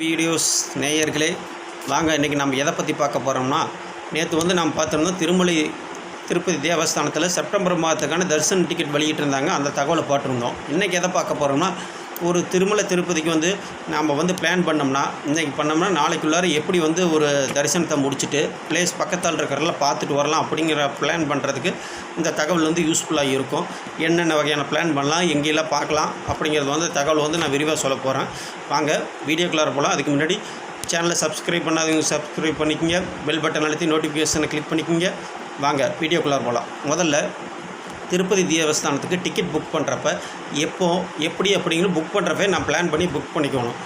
Videos நேயர்களே வாங்க இன்றைக்கி நம்ம எதை பற்றி பார்க்க போகிறோம்னா நேற்று வந்து நம்ம பார்த்தோம்னா திருமலை திருப்பதி தேவஸ்தானத்தில் செப்டம்பர் மாதத்துக்கான தரிசன டிக்கெட் வெளியிட்டிருந்தாங்க. அந்த தகவலை போட்டிருந்தோம் இன்றைக்கி எதை பார்க்க போகிறோம்னா ஒரு திருமலை திருப்பதிக்கு வந்து நாம் வந்து பிளான் பண்ணோம்னா இன்றைக்கி பண்ணோம்னா நாளைக்குள்ளார எப்படி வந்து ஒரு தரிசனத்தை முடிச்சுட்டு பிளேஸ் பக்கத்தால் இருக்கிறதெல்லாம் பார்த்துட்டு வரலாம் அப்படிங்கிற பிளான் பண்ணுறதுக்கு இந்த தகவல் வந்து யூஸ்ஃபுல்லாக இருக்கும். என்னென்ன வகையான பிளான் பண்ணலாம் எங்கெல்லாம் பார்க்கலாம் அப்படிங்கிறது வந்து தகவல் வந்து நான் விரிவாக சொல்ல போகிறேன் வாங்க வீடியோக்குள்ளார போகலாம் அதுக்கு முன்னாடி சேனலை சப்ஸ்கிரைப் பண்ணாதவங்க சப்ஸ்கிரைப் பண்ணிக்கோங்க. பெல் பட்டன் அழுத்தி நோட்டிஃபிகேஷனை கிளிக் பண்ணிக்கோங்க. வாங்க வீடியோக்குள்ளார போகலாம் முதல்ல திருப்பதி தேவஸ்தானத்துக்கு டிக்கெட் புக் பண்ணுறப்ப எப்போ எப்படி அப்படிங்கிற புக் பண்ணுறப்ப நான் பிளான் பண்ணி புக் பண்ணிக்கணும்.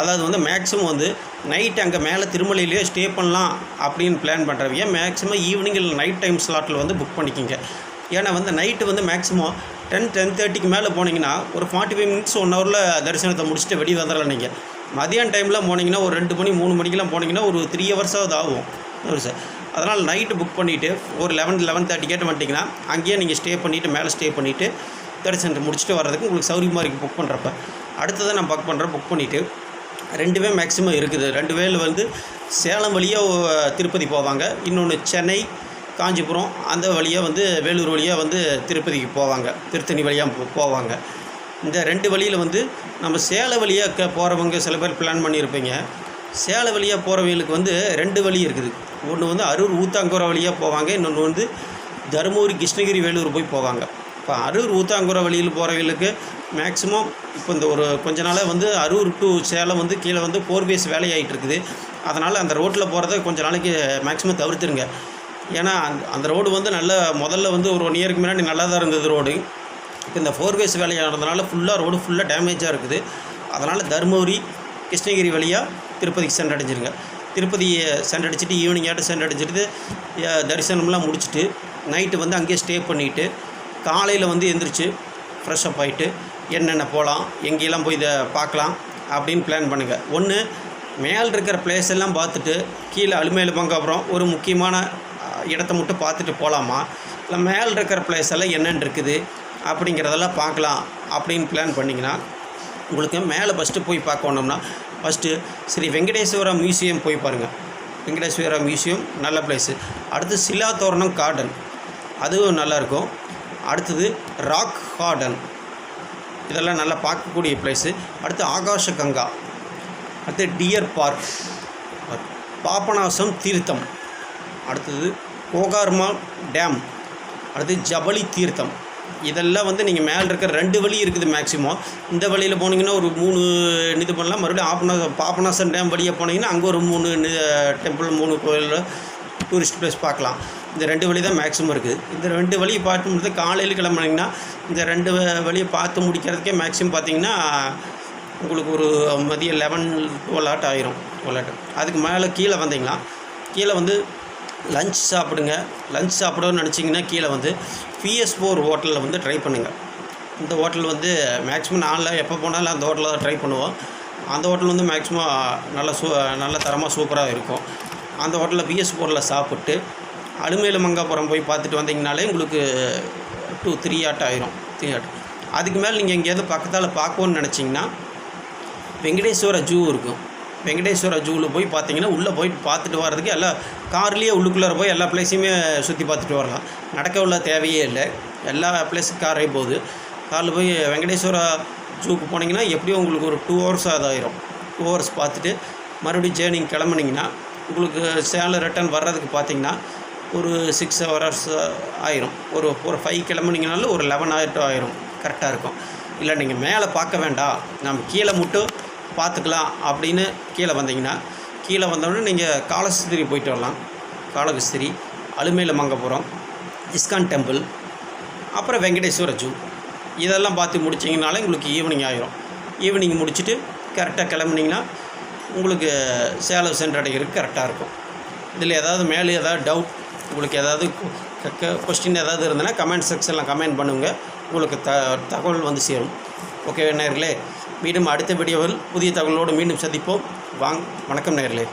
அதாவது வந்து மேக்ஸிமம் வந்து நைட் அங்கே மேலே திருமலையிலேயே ஸ்டே பண்ணலாம் அப்படின்னு பிளான் பண்ணுறவங்க மேக்ஸிமம் ஈவினிங் இல்லை நைட் டைம் ஸ்லாட்டில் வந்து புக் பண்ணிக்கிங்க. ஏன்னா வந்து நைட்டு வந்து மேக்ஸிமம் டென் டென் தேர்ட்டிக்கு மேலே போனீங்கன்னா ஒரு ஃபார்ட்டி ஃபைவ் மினிட்ஸ் ஒன் ஹவரில் தரிசனத்தை முடிச்சுட்டு வெளியே வந்துடலாம் நீங்கள் மதியான டைமில் போனீங்கன்னா ஒரு ரெண்டு மணி மூணு மணிக்கெலாம் போனீங்கன்னா ஒரு த்ரீ ஹவர்ஸாவது ஆகும். சார் அதனால் நைட்டு புக் பண்ணிவிட்டு ஒரு லெவன் லெவன் தேர்ட்டி கேட்டு வந்துட்டிங்கன்னா அங்கேயே நீங்கள் ஸ்டே பண்ணிவிட்டு மேலே ஸ்டே பண்ணிவிட்டு தரிசனத்தை முடிச்சுட்டு வர்றதுக்கு உங்களுக்கு சௌரியமாக இருக்குது புக் பண்ணுறப்ப அடுத்ததை நான் புக் பண்ணுறேன் புக் பண்ணிவிட்டு ரெண்டுமே மேக்ஸிமம் இருக்குது. ரெண்டு வேல் வந்து சேலம் வழியாக திருப்பதி போவாங்க. இன்னொன்று சென்னை காஞ்சிபுரம் அந்த வழியாக வந்து வேலூர் வழியாக வந்து திருப்பதிக்கு போவாங்க. திருத்தணி வழியாக போ- போவாங்க. இந்த ரெண்டு வழியில் வந்து நம்ம சேலை வழியாக போகிறவங்க சில பேர் பிளான் பண்ணியிருப்பீங்க சேலை வழியாக போகிறவங்களுக்கு வந்து ரெண்டு வழி இருக்குது. ஒன்று வந்து அரூர் ஊத்தாங்குற வழியாக போவாங்க. இன்னொன்று வந்து தருமபுரி கிருஷ்ணகிரி வேலூர் போய் போவாங்க. இப்போ அரூர் ஊத்தாங்குற வழியில் போகிறவங்களுக்கு மேக்ஸிமம் இப்போ இந்த ஒரு கொஞ்ச நாளாக வந்து அரூர் டு சேலம் வந்து கீழே வந்து ஃபோர் பேஸ் வேலையாகிட்டு இருக்குது. அதனால் அந்த ரோட்டில் போகிறத கொஞ்ச நாளைக்கு மேக்ஸிமம் தவிர்த்துருங்க. ஏன்னா அந்த அந்த ரோடு வந்து நல்ல முதல்ல வந்து ஒரு ஒன் இயருக்கு முன்னாடி நல்லா தான் இருந்தது ரோடு. இப்போ இந்த ஃபோர் வேஸ் வேலையானதுனால ஃபுல்லாக ரோடு ஃபுல்லாக டேமேஜாக இருக்குது. அதனால் தருமபுரி கிருஷ்ணகிரி வழியாக திருப்பதிக்கு சென்றடைஞ்சிருங்க. திருப்பதி சென்றடிச்சிட்டு ஈவினிங் சென்றடைஞ்சிட்டு தரிசனம்லாம் முடிச்சுட்டு நைட்டு வந்து அங்கேயே ஸ்டே பண்ணிவிட்டு காலையில் வந்து எந்திரிச்சு ஃப்ரெஷ் அப் ஆகிட்டு என்னென்ன போகலாம் எங்கெல்லாம் போய் இதை பார்க்கலாம் அப்படின்னு பிளான் பண்ணுங்கள் ஒன்று மேல் இருக்கிற பிளேஸ் எல்லாம் பார்த்துட்டு கீழே அலுமையில் அப்புறம் ஒரு முக்கியமான இடத்த மட்டும் பார்த்துட்டு போகலாமா இல்லை மேல் இருக்கிற பிளேஸ் எல்லாம் என்னென்னு இருக்குது அப்படிங்கிறதெல்லாம் பார்க்கலாம் அப்படின்னு பிளான் பண்ணிங்கன்னா உங்களுக்கு மேலே ஃபஸ்ட்டு போய் பார்க்கணும்னா ஃபஸ்ட்டு ஸ்ரீ வெங்கடேஸ்வரா மியூசியம் போய் பாருங்கள் வெங்கடேஸ்வரா மியூசியம் நல்ல பிளேஸு அடுத்து சிலா தோரணம் கார்டன் அதுவும் நல்லாயிருக்கும் அடுத்தது ராக் கார்டன் இதெல்லாம் நல்லா பார்க்கக்கூடிய பிளேஸு அடுத்து ஆகாஷ கங்கா. அடுத்து டியர் பார்க் பாபநாசம் தீர்த்தம். அடுத்தது கோகார்மா டேம் அடுத்து ஜபலி தீர்த்தம். இதெல்லாம் வந்து நீங்கள் மேலே இருக்கிற ரெண்டு வழி இருக்குது மேக்ஸிமம் இந்த வழியில் போனீங்கன்னா ஒரு மூணு இது பண்ணலாம். மறுபடியும் ஆப்பனா பாபநாசன் டேம் வழியாக போனீங்கன்னா அங்கே ஒரு மூணு டெம்பிள் மூணு கோயில் டூரிஸ்ட் ப்ளேஸ் பார்க்கலாம். இந்த ரெண்டு வழி தான் மேக்ஸிமம் இருக்குது இந்த ரெண்டு வழியை பார்த்து முடித்து காலையில் கிளம்புனீங்கன்னா இந்த ரெண்டு வழியை பார்த்து முடிக்கிறதுக்கே மேக்ஸிமம் பார்த்தீங்கன்னா உங்களுக்கு ஒரு மதியம் லெவன் டுவெல் ஆட் ஆயிரும். டுவெல் ஆட் அதுக்கு மேலே கீழே வந்தீங்கன்னா கீழே வந்து லஞ்ச் சாப்பிடுங்க. லஞ்ச் சாப்பிடணும்னு நினச்சிங்கன்னா கீழே வந்து பிஎஸ் ஃபோர் ஹோட்டலில் வந்து ட்ரை பண்ணுங்கள் இந்த ஹோட்டல் வந்து மேக்ஸிமம் நாளில் எப்போ போனாலும் அந்த ஹோட்டலில் தான் ட்ரை பண்ணுவோம். அந்த ஹோட்டல் வந்து மேக்ஸிமம் நல்ல சூ நல்ல தரமாக சூப்பராக இருக்கும். அந்த ஹோட்டலில் பிஎஸ் ஃபோரில் சாப்பிட்டு அலுமையில மங்காபுரம் போய் பார்த்துட்டு வந்தீங்கனாலே உங்களுக்கு டூ த்ரீ ஆட் ஆயிரும். த்ரீ ஆட் அதுக்கு மேலே நீங்கள் எங்கேயாவது பக்கத்தால் பார்க்கணுன்னு நினச்சிங்கன்னா வெங்கடேஸ்வர ஜூ இருக்கும். வெங்கடேஸ்வர ஜூவில் போய் பார்த்தீங்கன்னா உள்ளே போயிட்டு பார்த்துட்டு வர்றதுக்கு எல்லா கார்லேயே உள்ளுக்குள்ளே போய் எல்லா பிளேஸையுமே சுற்றி பார்த்துட்டு வரலாம். நடக்க உள்ள தேவையே இல்லை. எல்லா பிளேஸுக்கு காரே போகுது. காரில் போய் வெங்கடேஸ்வரா ஜூக்கு போனீங்கன்னா எப்படியும் உங்களுக்கு ஒரு டூ ஹவர்ஸ் ஆதாயிரும். டூ ஹவர்ஸ் பார்த்துட்டு மறுபடியும் ஜேர்னிங் கிளம்புனீங்கன்னா உங்களுக்கு சேலம் ரிட்டர்ன் வர்றதுக்கு பார்த்தீங்கன்னா ஒரு சிக்ஸ் ஹவர்ஸ் ஆயிரும். ஒரு ஒரு ஃபைவ் கிளம்புனீங்கனாலும் ஒரு லெவன் ஆயிரம் ஆயிரும். கரெக்டாக இருக்கும். இல்லை நீங்கள் மேலே பார்க்க வேண்டாம். நம்ம கீழே மட்டும் பார்த்துக்கலாம் அப்படின்னு கீழே வந்தீங்கன்னா கீழே வந்தோடனே நீங்கள் காலகஸ்திரி போயிட்டு வரலாம். காலகஸ்திரி அலுமையில மங்கபுரம் இஸ்கான் டெம்பிள் அப்புறம் வெங்கடேஸ்வர ஜூ. இதெல்லாம் பார்த்து முடிச்சிங்கனாலே உங்களுக்கு ஈவினிங் ஆகிரும் ஈவினிங் முடிச்சுட்டு கரெக்டாக கிளம்புனீங்கன்னா உங்களுக்கு சேலம் சென்றடைகிறதுக்கு கரெக்டாக இருக்கும். இதில் ஏதாவது மேலே ஏதாவது டவுட் உங்களுக்கு ஏதாவது கொஸ்டின் ஏதாவது இருந்ததுன்னா கமெண்ட் செக்ஷனில் கமெண்ட் பண்ணுங்கள் உங்களுக்கு த தகவல் வந்து சேரும். ஓகே நேர்களே மீண்டும் அடுத்த வீடியோவில் புதிய தகவலோடு மீண்டும் சந்திப்போம். வாங் வணக்கம் நேர்களே